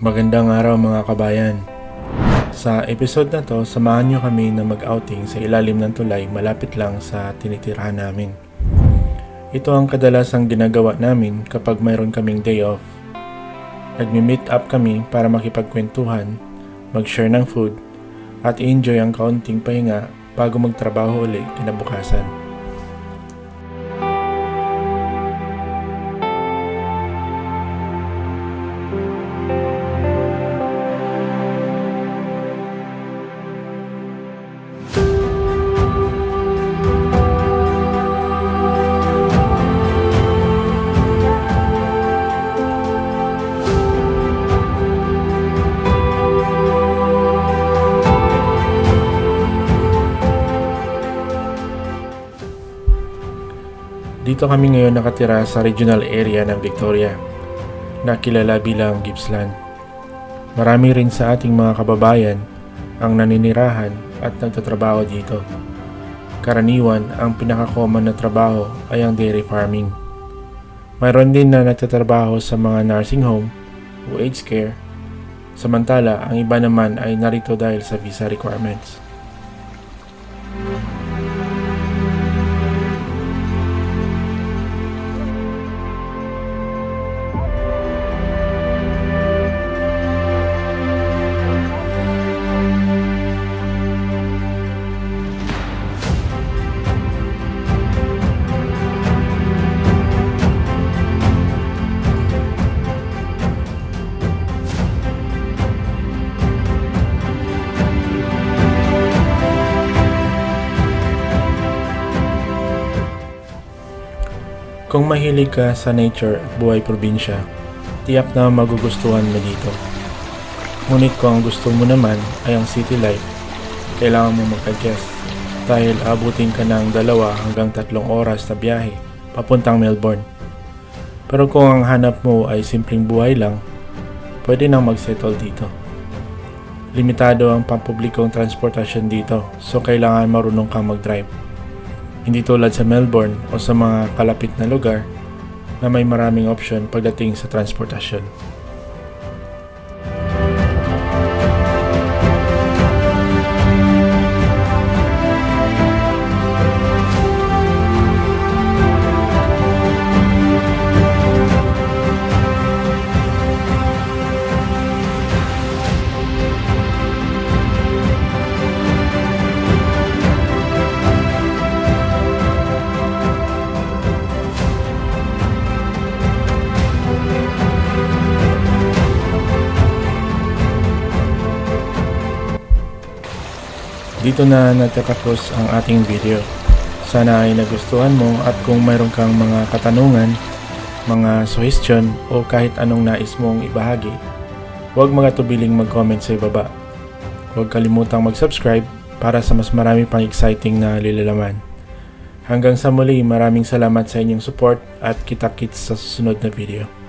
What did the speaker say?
Magandang araw mga kabayan. Sa episode na to, samahan nyo kami na mag-outing sa ilalim ng tulay malapit lang sa tinitirahan namin. Ito ang kadalasang ginagawa namin kapag mayroon kaming day off. Nagmi-meet up kami para makipagkwentuhan, mag-share ng food, at enjoy ang kaunting pahinga bago magtrabaho uli kinabukasan. Dito kami ngayon nakatira sa regional area ng Victoria, na kilala bilang Gippsland. Marami rin sa ating mga kababayan ang naninirahan at nagtatrabaho dito. Karaniwan, ang pinaka-common na trabaho ay ang dairy farming. Mayroon din na nagtatrabaho sa mga nursing home o aged care, samantala ang iba naman ay narito dahil sa visa requirements. Kung mahilig ka sa nature at buhay probinsya, tiyak na magugustuhan mo dito. Ngunit kung ang gusto mo naman ay ang city life, kailangan mo mag-adjust dahil abutin ka ng dalawa hanggang tatlong oras na biyahe papuntang Melbourne. Pero kung ang hanap mo ay simpleng buhay lang, pwede nang mag-settle dito. Limitado ang pampublikong transportasyon dito, so kailangan marunong kang mag-drive. Hindi tulad sa Melbourne o sa mga kalapit na lugar na may maraming option pagdating sa transportasyon. Dito na natatapos ang ating video. Sana ay nagustuhan mo at kung mayroon kang mga katanungan, mga suggestion o kahit anong nais mong ibahagi, huwag magatubiling mag-comment sa ibaba. Huwag kalimutang mag-subscribe para sa mas marami pang exciting na lilalaman. Hanggang sa muli, maraming salamat sa inyong support at kita-kits sa susunod na video.